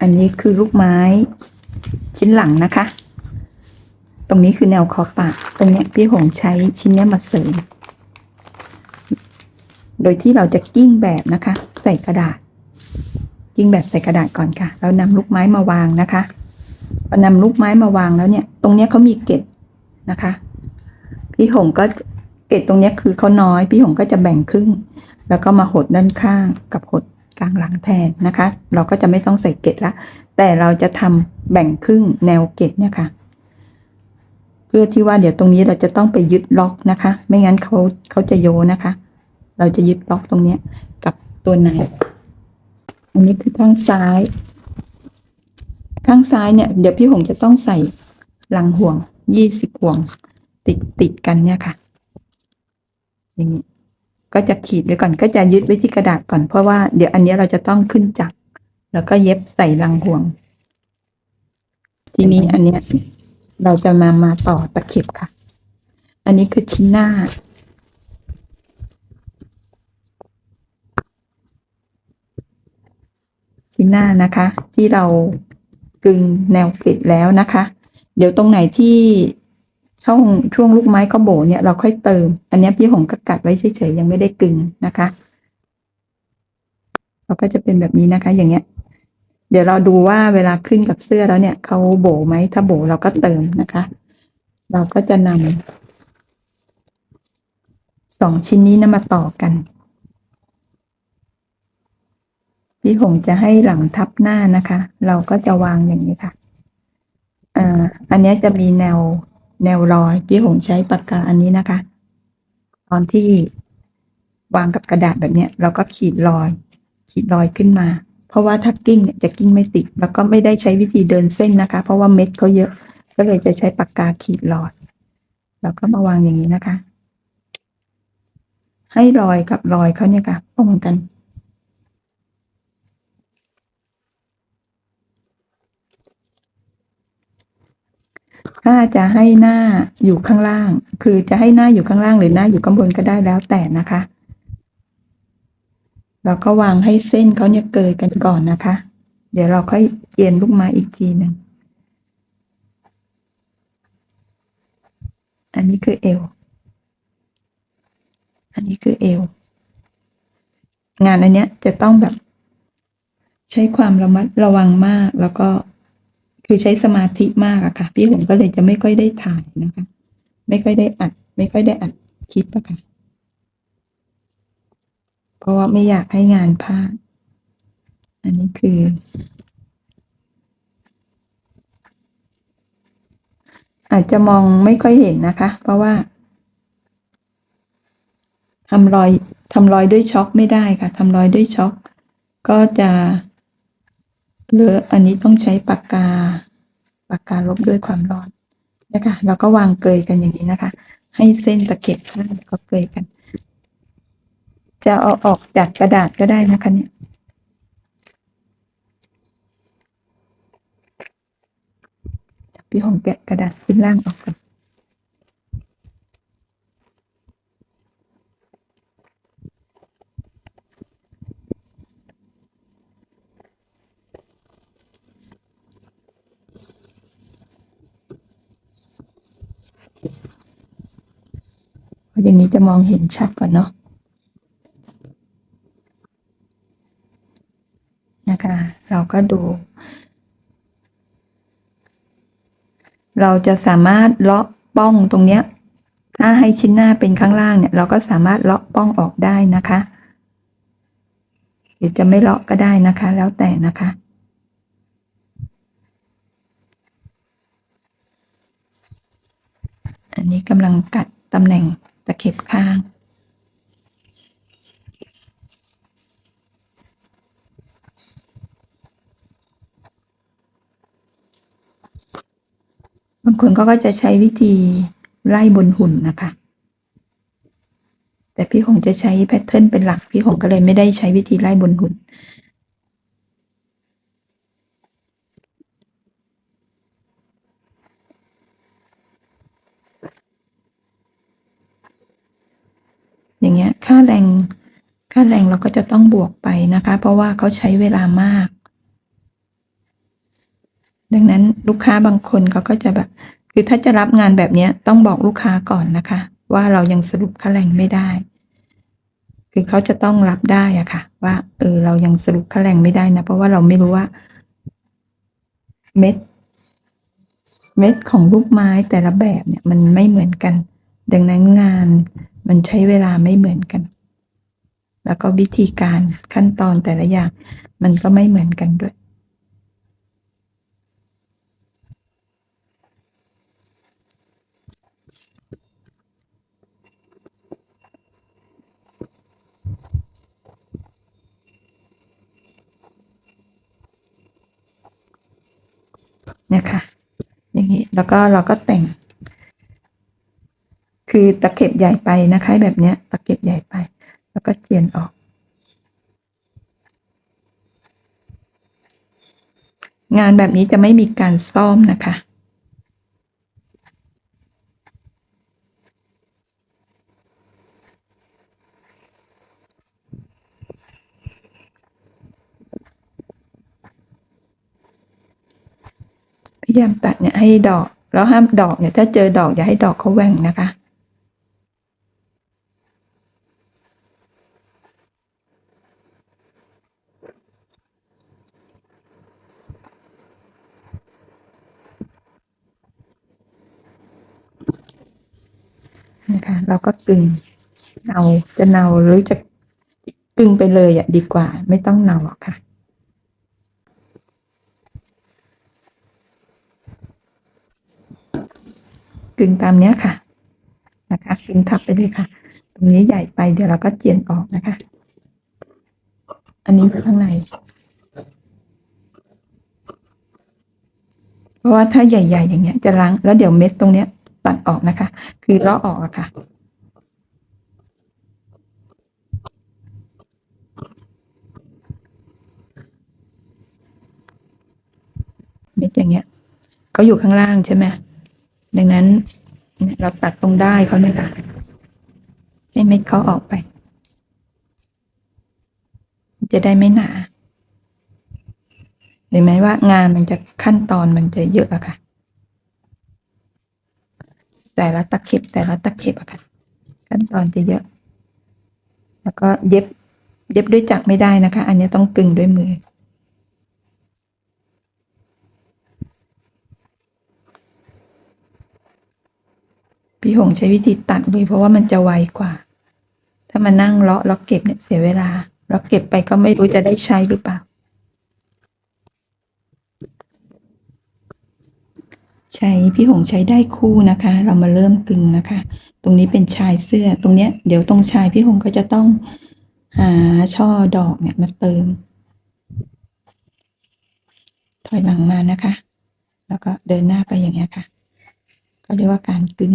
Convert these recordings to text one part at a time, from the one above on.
อันนี้คือลูกไม้ชิ้นหลังนะคะ ตรงนี้คือแนวขอปากตรงเนี้ยพี่หงใช้ชิ้นเนี้ยมาเสริม โดยที่เราจะกิ้งแบบนะคะ ใส่กระดาษ กิ้งแบบใส่กระดาษก่อนค่ะ แล้วนำลูกไม้มาวางนะคะพอนำลูกไม้มาวางแล้วเนี่ย ตรงเนี้ยเขามีเกล็ดนะคะ พี่หงก็เกล็ดตรงเนี้ยคือเขาน้อย พี่หงก็จะแบ่งครึ่ง แล้วก็มาหดด้านข้างกับหด กลางหลังแทนนะคะ เราก็จะไม่ต้องใส่เกล็ดละ แต่เราจะทำแบ่งครึ่งแนวเกล็ดเนี่ยค่ะ เพื่อที่ว่าเดี๋ยวตรงนี้เราจะต้องไปยึดล็อกนะคะ ไม่งั้นเขาเขาจะโยนะคะ เราจะยึดล็อกตรงเนี้ยกับตัวในอันนี้คือข้างซ้าย ข้างซ้ายเนี่ย เดี๋ยวพี่หงจะต้องใส่ลังห่วงยี่สิบห่วง ติดติดกันเนี่ยค่ะอย่างนี้ ก็จะขีดไว้ก่อนก็จะยึดไว้ที่กระดาษก่อนเพราะว่าเดี๋ยวอันนี้เราจะต้องขึ้นจักรแล้วก็เย็บใส่รังห่วง ทีนี้อันเนี้ยเราจะมามาต่อตะเข็บค่ะ อันนี้คือชิ้นหน้า ชิ้นหน้านะคะ ที่เรากึงแนวกริดแล้วนะคะ เดี๋ยวตรงไหนที่ ช่องช่วงลูกไม้เขาโบเนี่ยเราค่อยเติม อันนี้พี่หงก็กัดไว้เฉยๆยังไม่ได้กึงนะคะ เราก็จะเป็นแบบนี้นะคะ อย่างเงี้ย เดี๋ยวเราดูว่าเวลาขึ้นกับเสื้อแล้วเนี่ยเขาโบไหมถ้าโบเราก็เติมนะคะ เราก็จะนำสองชิ้นนี้นะมาต่อกันพี่หงจะให้หลังทับหน้านะคะ เราก็จะวางอย่างนี้ค่ะ อ่า อันนี้จะมีแนว แนวรอยพี่หงใช้ปากกาอันนี้นะคะ ตอนที่วางกับกระดาษแบบเนี้ย เราก็ขีดรอย ขีดรอยขึ้นมา เพราะว่าถ้ากิ้งเนี่ยจะกิ้งไม่ติด แล้วก็ไม่ได้ใช้วิธีเดินเส้นนะคะ เพราะว่าเม็ดเขาเยอะ ก็เลยจะใช้ปากกาขีดรอย แล้วก็มาวางอย่างนี้นะคะ ให้รอยกับรอยเขาเนี่ยค่ะตรงกัน ถ้าจะให้หน้าอยู่ข้างล่าง คือจะให้หน้าอยู่ข้างล่างหรือหน้าอยู่ข้างบนก็ได้แล้วแต่นะคะเราก็วางให้เส้นเขาเนี่ยเกยกันก่อนนะคะ เดี๋ยวเราค่อยเอียนลูกไม้อีกทีหนึ่งอันนี้คือเอว อันนี้คือเอว งานอันเนี้ยจะต้องแบบ ใช้ความระมัดระวังมากแล้วก็ คือใช้สมาธิมากอะค่ะ พี่ผมก็เลยจะไม่ค่อยได้ถ่ายนะคะ ไม่ค่อยได้อัด ไม่ค่อยได้อัดคลิปอะค่ะ เพราะว่าไม่อยากให้งานพลาดอันนี้คือ อาจจะมองไม่ค่อยเห็นนะคะ เพราะว่าทำรอยทำรอยด้วยช็อกไม่ได้ค่ะทำรอยด้วยช็อกก็จะ เลอะอันนี้ต้องใช้ปากกา ปากกาลบด้วยความร้อนนะคะแล้วก็วางเกยกันอย่างนี้นะคะ ให้เส้นตะเข็บข้างก็เกยกัน จะเอาออกจากกระดาษก็ได้นะคะเนี่ยพี่หงแกะกระดาษขึ้นล่างออกก่อน อย่างนี้จะมองเห็นชัดก่อนเนาะนะคะ เราก็ดู เราจะสามารถเลาะป้องตรงเนี้ย ถ้าให้ชิ้นหน้าเป็นข้างล่างเนี่ย เราก็สามารถเลาะป้องออกได้นะคะหรือจะไม่เลาะก็ได้นะคะ แล้วแต่นะคะอันนี้กำลังกัดตำแหน่ง ตะเข็บข้างบางคนก็จะใช้วิธีไล่บนหุ่นนะคะ แต่พี่หงจะใช้แพทเทิร์นเป็นหลัก พี่หงก็เลยไม่ได้ใช้วิธีไล่บนหุ่น อย่างเงี้ย ค่าแรง ค่าแรงเราก็จะต้องบวกไปนะคะ เพราะว่าเขาใช้เวลามาก ดังนั้นลูกค้าบางคนเขาก็จะแบบ คือถ้าจะรับงานแบบเนี้ยต้องบอกลูกค้าก่อนนะคะ ว่าเรายังสรุปค่าแรงไม่ได้ คือเขาจะต้องรับได้อะค่ะ ว่าเออเรายังสรุปค่าแรงไม่ได้นะ เพราะว่าเราไม่รู้ว่า เม็ดเม็ดของลูกไม้แต่ละแบบเนี่ยมันไม่เหมือนกัน ดังนั้นงาน มันใช้เวลาไม่เหมือนกัน แล้วก็วิธีการขั้นตอนแต่ละอย่าง มันก็ไม่เหมือนกันด้วยเนี่ยค่ะอย่างนี้แล้วก็เราก็แต่ง คือตะเข็บใหญ่ไปนะคะ แบบเนี้ย ตะเข็บใหญ่ไป แล้วก็เจียนออก งานแบบนี้จะไม่มีการซ่อมนะคะพยายามตัดเนี่ยให้ดอก แล้วห้ามดอกเนี่ยถ้าเจอดอกอย่าให้ดอกเขาแหว่งนะคะนะคะ เรา ก็กึงเนาจะเนาหรือจะกึงไปเลยอะดีกว่า ไม่ต้องเนาหรอกค่ะกึงตามเนี้ยค่ะ นะคะกึงทับไปเลยค่ะ ตรงนี้ใหญ่ไปเดี๋ยวเราก็เจียนออกนะคะ อันนี้ข้างใน เพราะว่าถ้าใหญ่ ๆ อย่างเงี้ย จะล้างแล้วเดี๋ยวเม็ดตรงเนี้ย ตัดออกนะคะ คือเลาะออกอะค่ะ เม็ดอย่างเงี้ยเขาอยู่ข้างล่างใช่ไหมดังนั้นเราตัดตรงได้เขาเนี่ยค่ะให้เม็ดเขาออกไป จะได้ไม่หนาเห็นไหมว่างานมันจะขั้นตอนมันจะเยอะอะค่ะ แต่ละตะเข็บแต่ละตะเข็บอะค่ะ ขั้นตอนจะเยอะ แล้วก็เย็บ เย็บด้วยจักรไม่ได้นะคะ อันนี้ต้องกึงด้วยมือ พี่หงใช้วิธีตัดเลยเพราะว่ามันจะไวกว่า ถ้ามานั่งเลาะแล้วเก็บเนี่ยเสียเวลาแล้วเก็บไปก็ไม่รู้จะได้ใช้หรือเปล่า ใช้พี่หงใช้ได้คู่นะคะ เรามาเริ่มกึงนะคะ ตรงนี้เป็นชายเสื้อตรงเนี้ยเดี๋ยวตรงชายพี่หงก็จะต้องหาช่อดอกเนี่ยมาเติม ถอยหลังมานะคะ แล้วก็เดินหน้าไปอย่างเงี้ยค่ะ ก็เรียกว่าการกึง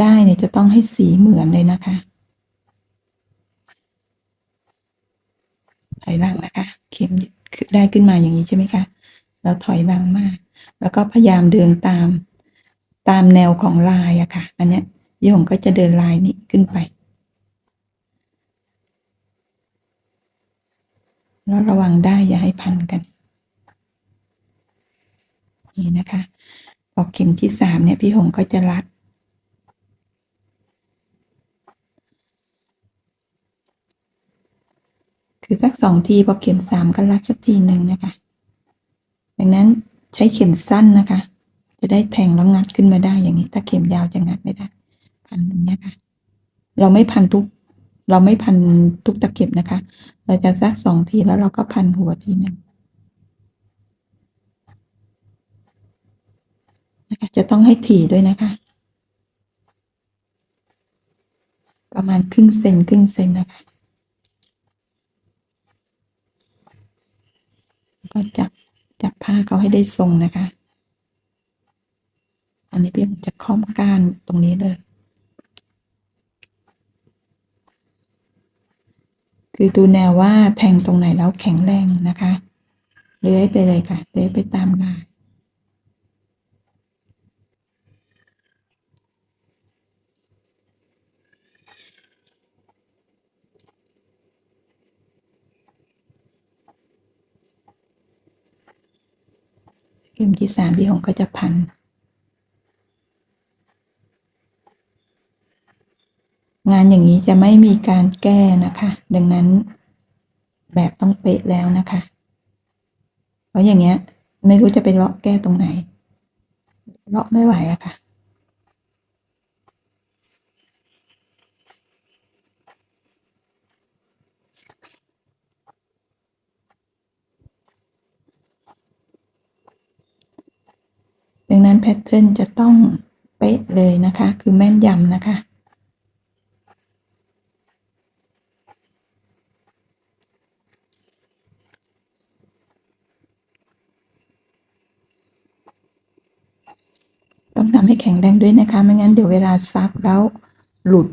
ได้เนี่ยจะต้องให้สีเหมือนเลยนะคะถอยหลังนะคะ เข็มได้ขึ้นมาอย่างนี้ใช่ไหมคะแล้วถอยหลังมาก แล้วก็พยายามเดินตามตามแนวของลายอะค่ะ อันเนี้ยโยงก็จะเดินลายนี้ขึ้นไป แล้วระวังได้อย่าให้พันกัน นี่นะคะพอเข็มที่สามเนี่ยพี่หงก็จะรัด คือสักสองทีพอเข็มสามก็รัดสักทีหนึ่งนะคะดังนั้นใช้เข็มสั้นนะคะ จะได้แทงแล้วงัดขึ้นมาได้อย่างนี้ ถ้าเข็มยาวจะงัดไม่ได้ พันตรงเนี้ยค่ะ เราไม่พันทุก เราไม่พันทุกตะเข็บนะคะ เราจะสักสองทีแล้วเราก็พันหัวทีหนึ่งนะคะจะต้องให้ถี่ด้วยนะคะ ประมาณครึ่งเซนครึ่งเซนนะคะ ก็จับจับผ้าเขาให้ได้ทรงนะคะ อันนี้พี่จะค้อมก้านตรงนี้เลย คือดูแนวว่าแทงตรงไหนแล้วแข็งแรงนะคะเลื้อยไปเลยค่ะเลื้อยไปตามลาย เข็มที่สามพี่หงก็จะพัน งานอย่างนี้จะไม่มีการแก้นะคะ ดังนั้นแบบต้องเป๊ะแล้วนะคะ เพราะอย่างเงี้ย ไม่รู้จะไปเลาะแก้ตรงไหน เลาะไม่ไหวอะค่ะ ดังนั้นแพทเทิร์นจะต้องเป๊ะเลยนะคะ คือแม่นยำนะคะ ต้องทำให้แข็งแรงด้วยนะคะ ไม่งั้นเดี๋ยวเวลาซักแล้วหลุด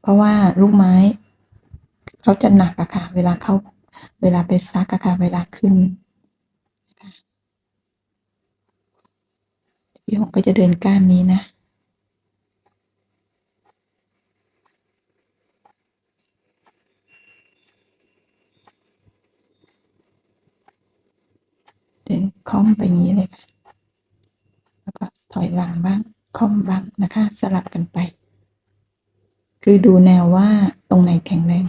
เพราะว่าลูกไม้เขาจะหนักอะค่ะ เวลาเขาเวลาไปซักอะค่ะ เวลาขึ้นนะคะ พี่หงก็จะเดินก้านนี้นะ เดินค่อมไปงี้เลยค่ะ แล้วก็ถอยหลังบ้างค่อมบ้างนะคะ สลับกันไป คือดูแนวว่าตรงไหนแข็งแรง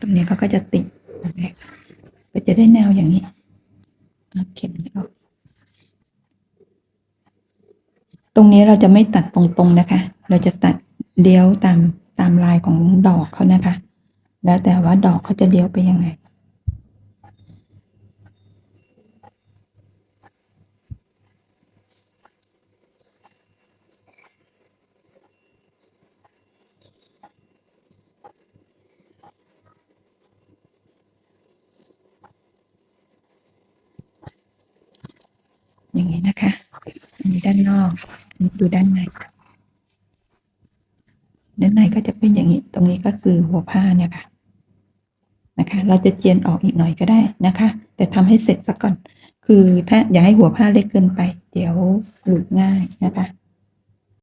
ตรงนี้เขาก็จะติดก็จะได้แนวอย่างนี้เข็มนี้ออกตรงนี้เราจะไม่ตัดตรงๆนะคะ เราจะตัดเดี้ยวตามตามลายของดอกเขานะคะ แล้วแต่ว่าดอกเขาจะเดี้ยวไปยังไง อย่างนี้นะคะ อันนี้ด้านนอกอันนี้ดูด้านในด้านในก็จะเป็นอย่างนี้ ตรงนี้ก็คือหัวผ้าเนี่ยค่ะ นะคะ เราจะเจียนออกอีกหน่อยก็ได้นะคะ แต่ทำให้เสร็จซะก่อน คือถ้าอย่าให้หัวผ้าเล็กเกินไป เดี๋ยวหลุดง่ายนะคะ